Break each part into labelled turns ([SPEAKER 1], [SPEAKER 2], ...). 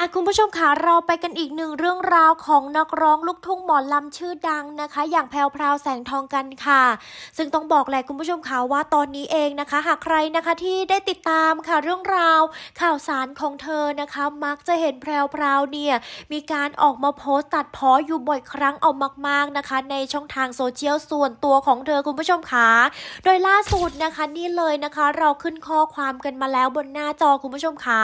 [SPEAKER 1] อะคุณผู้ชมคะเราไปกันอีกหนึ่งเรื่องราวของนักร้องลูกทุ่งหมอลำชื่อดังนะคะ อย่างแพรวพราวแสงทองกันค่ะ ซึ่งต้องบอกแหละคุณผู้ชมคะว่าตอนนี้เองนะคะ หากใครนะคะที่ได้ติดตามค่ะเรื่องราว ข่าวสารของเธอนะคะ มักจะเห็นแพรวพราวเนี่ยมีการออกมาโพสต์ตัดพ้ออยู่บ่อยครั้งเอามาก ๆนะคะ ในช่องทางโซเชียลส่วนตัวของเธอคุณผู้ชมคะโดยล่าสุดนะคะนี่เลยนะคะ เราขึ้นข้อความกันมาแล้วบนหน้าจอคุณผู้ชมคะ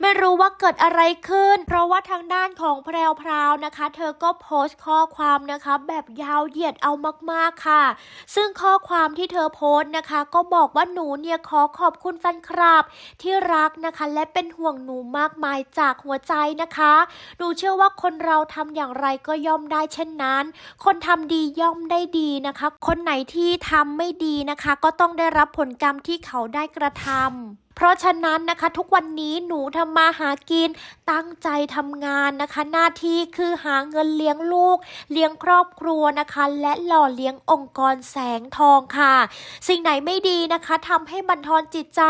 [SPEAKER 1] ไม่รู้ว่าเกิดอะไรขึ้นเพราะว่าทางด้านของแพรวพราวนะคะ เธอก็โพสต์ข้อความนะคะ แบบยาวเหยียดเอามากๆค่ะ ซึ่งข้อความที่เธอโพสต์นะคะ ก็บอกว่าหนูเนี่ยขอขอบคุณแฟนคลับที่รักนะคะ และเป็นห่วงหนูมากมายจากหัวใจนะคะ หนูเชื่อว่าคนเราทำอย่างไรก็ย่อมได้เช่นนั้น คนทำดีย่อมได้ดีนะคะ คนไหนที่ทำไม่ดีนะคะ ก็ต้องได้รับผลกรรมที่เขาได้กระทำ เพราะฉะนั้นนะคะทุกวันนี้หนูทำมาหากินตั้งใจทำงานนะคะ หน้าที่คือหาเงินเลี้ยงลูก เลี้ยงครอบครัวนะคะ และหล่อเลี้ยงองค์กรแสงทองค่ะ สิ่งไหนไม่ดีนะคะทำให้บันทอนจิตใจ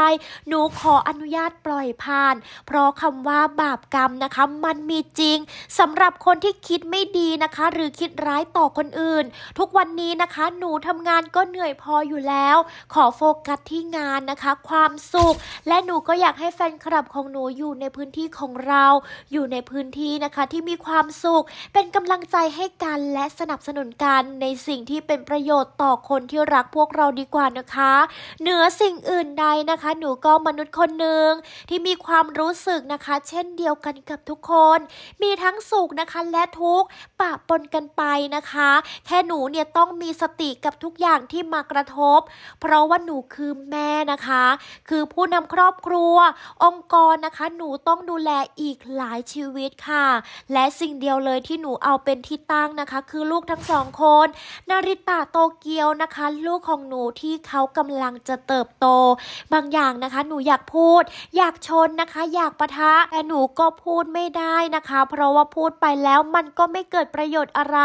[SPEAKER 1] หนูขออนุญาตปล่อยผ่าน เพราะคำว่าบาปกรรมนะคะ มันมีจริงสำหรับคนที่คิดไม่ดีนะคะ หรือคิดร้ายต่อคนอื่น ทุกวันนี้นะคะ หนูทำงานก็เหนื่อยพออยู่แล้ว ขอโฟกัสที่งานนะคะ ความสุขและหนูก็อยากให้แฟนคลับของหนูอยู่ในพื้นที่ของเรา อยู่ในพื้นที่นะคะที่มีความสุข เป็นกำลังใจให้กันและสนับสนุนกันในสิ่งที่เป็นประโยชน์ต่อคนที่รักพวกเราดีกว่านะคะ เหนือสิ่งอื่นใดนะคะ หนูก็มนุษย์คนหนึ่งที่มีความรู้สึกนะคะ เช่นเดียวกันกับทุกคน มีทั้งสุขนะคะและทุกข์ปะปนกันไปนะคะ แค่หนูเนี่ยต้องมีสติกับทุกอย่างที่มากระทบ เพราะว่าหนูคือแม่นะคะ คือผู้นำครอบครัว องค์กรนะคะ หนูต้องดูแลอีกหลายชีวิตค่ะ และสิ่งเดียวเลยที่หนูเอาเป็นที่ตั้งนะคะ คือลูกทั้งสองคนนาริตะโตเกียวนะคะ ลูกของหนูที่เขากำลังจะเติบโต บางอย่างนะคะ หนูอยากพูด อยากชนนะคะ อยากปะทะแต่หนูก็พูดไม่ได้นะคะ เพราะว่าพูดไปแล้วมันก็ไม่เกิดประโยชน์อะไร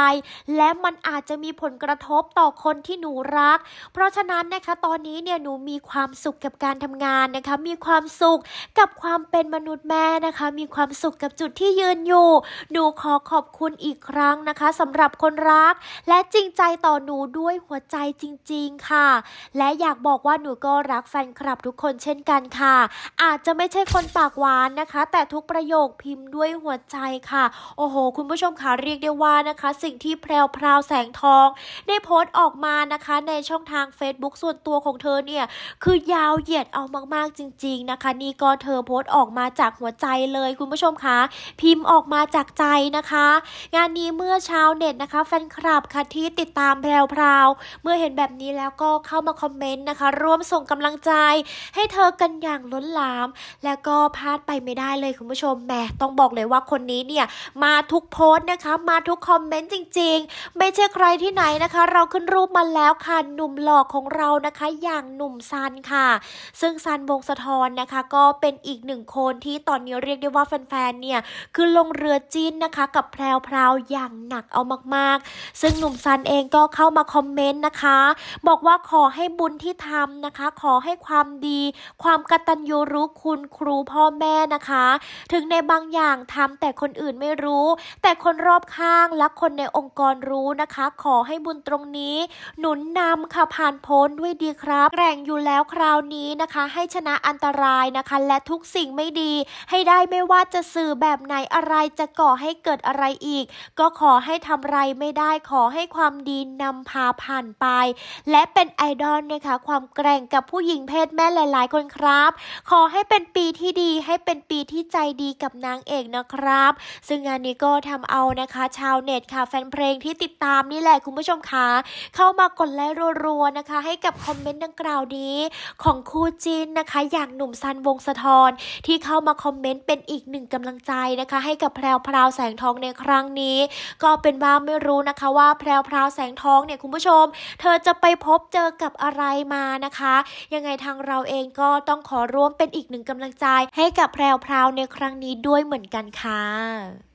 [SPEAKER 1] และมันอาจจะมีผลกระทบต่อคนที่หนูรัก เพราะฉะนั้นนะคะ ตอนนี้เนี่ยหนูมีความสุขกับการทำงานนะคะมีความสุขกับความเป็นมนุษย์แม่นะคะ มีความสุขกับจุดที่ยืนอยู่ หนูขอขอบคุณอีกครั้งนะคะสำหรับคนรัก และจริงใจต่อหนูด้วยหัวใจจริง ๆค่ะ และอยากบอกว่าหนูก็รักแฟนคลับทุกคนเช่นกันค่ะ อาจจะไม่ใช่คนปากหวานนะคะ แต่ทุกประโยคพิมพ์ด้วยหัวใจค่ะ โอ้โห คุณผู้ชมค่ะเรียกได้ว่านะคะ สิ่งที่แพรวพราวแสงทอง ได้โพสต์ออกมานะคะ ในช่องทาง Facebook ส่วนตัวของเธอเนี่ย คือยาวเหยียดเอามากๆจจริง ๆนะคะ นี่ก็เธอโพสต์ออกมาจากหัวใจเลยคุณผู้ชมคะพิมพ์ออกมาจากใจนะคะ งานนี้เมื่อชาวเน็ตนะคะ แฟนคลับค่ะที่ติดตามแพรวพราวเมื่อเห็นแบบนี้แล้วก็เข้ามาคอมเมนต์นะคะ ร่วมส่งกำลังใจ ให้เธอกันอย่างล้นหลาม แล้วก็พลาดไปไม่ได้เลยคุณผู้ชมแหมต้องบอกเลยว่าคนนี้เนี่ยมาทุกโพสต์นะคะ มาทุกคอมเมนต์จริง ๆ ไม่ใช่ใครที่ไหนนะคะ เราขึ้นรูปมาแล้วค่ะหนุ่มหล่อของเรานะคะ อย่างหนุ่มซันค่ะ ซึ่งซันวงศ์สะทอนนะคะ ก็เป็นอีกหนึ่งคนที่ตอนนี้เรียกได้ว่าแฟนๆเนี่ยคือลงเรือจีนนะคะ กับแพรวพราวอย่างหนักเอามากๆ ซึ่งหนุ่มซันเองก็เข้ามาคอมเมนต์นะคะ บอกว่าขอให้บุญที่ทำนะคะ ขอให้ความดี ความกตัญญูรู้คุณครูพ่อแม่นะคะ ถึงในบางอย่างทำแต่คนอื่นไม่รู้ แต่คนรอบข้างและคนในองค์กรรู้นะคะ ขอให้บุญตรงนี้ หนุนนำค่ะผ่านพ้นด้วยดีครับแกร่งอยู่แล้วคราวนี้นะคะ ให้ชนะอันตรายนะคะ และทุกสิ่งไม่ดี ให้ได้ไม่ว่าจะสื่อแบบไหนอะไรจะก่อให้เกิดอะไรอีก ก็ขอให้ทำไรไม่ได้ขอให้ความดีนำพาผ่านไป และเป็นไอดอลนะคะ ความแกร่งกับผู้หญิงเพศแม่หลาย ๆ คนครับ ขอให้เป็นปีที่ดีให้เป็นป ที่ใจดีกับนางเอกนะครับ ซึ่งงานนี้ก็ทำเอานะคะ ชาวเน็ตค่ะแฟนเพลงที่ติดตามนี่แหละคุณผู้ชมคะเข้ามากดไลค์รัวๆนะคะ ให้กับคอมเมนต์ดังกล่าวนี้ ของคู่จินนะคะ อย่างหนุ่มซันวงศ์สะทอนที่เข้ามาคอมเมนต์เป็นอีกหนึ่งกำลังใจนะคะ ให้กับแพรวพราวแสงทองในครั้งนี้ ก็เป็นว่าไม่รู้นะคะว่าแพรวพราวแสงทองเนี่ยคุณผู้ชม เธอจะไปพบเจอกับอะไรมานะคะ ยังไงทางเราเองก็ต้องขอร่วมเป็นอีกหนึ่งกำลังใจให้กับแพรวพราวในครั้งนี้ด้วยเหมือนกันค่ะ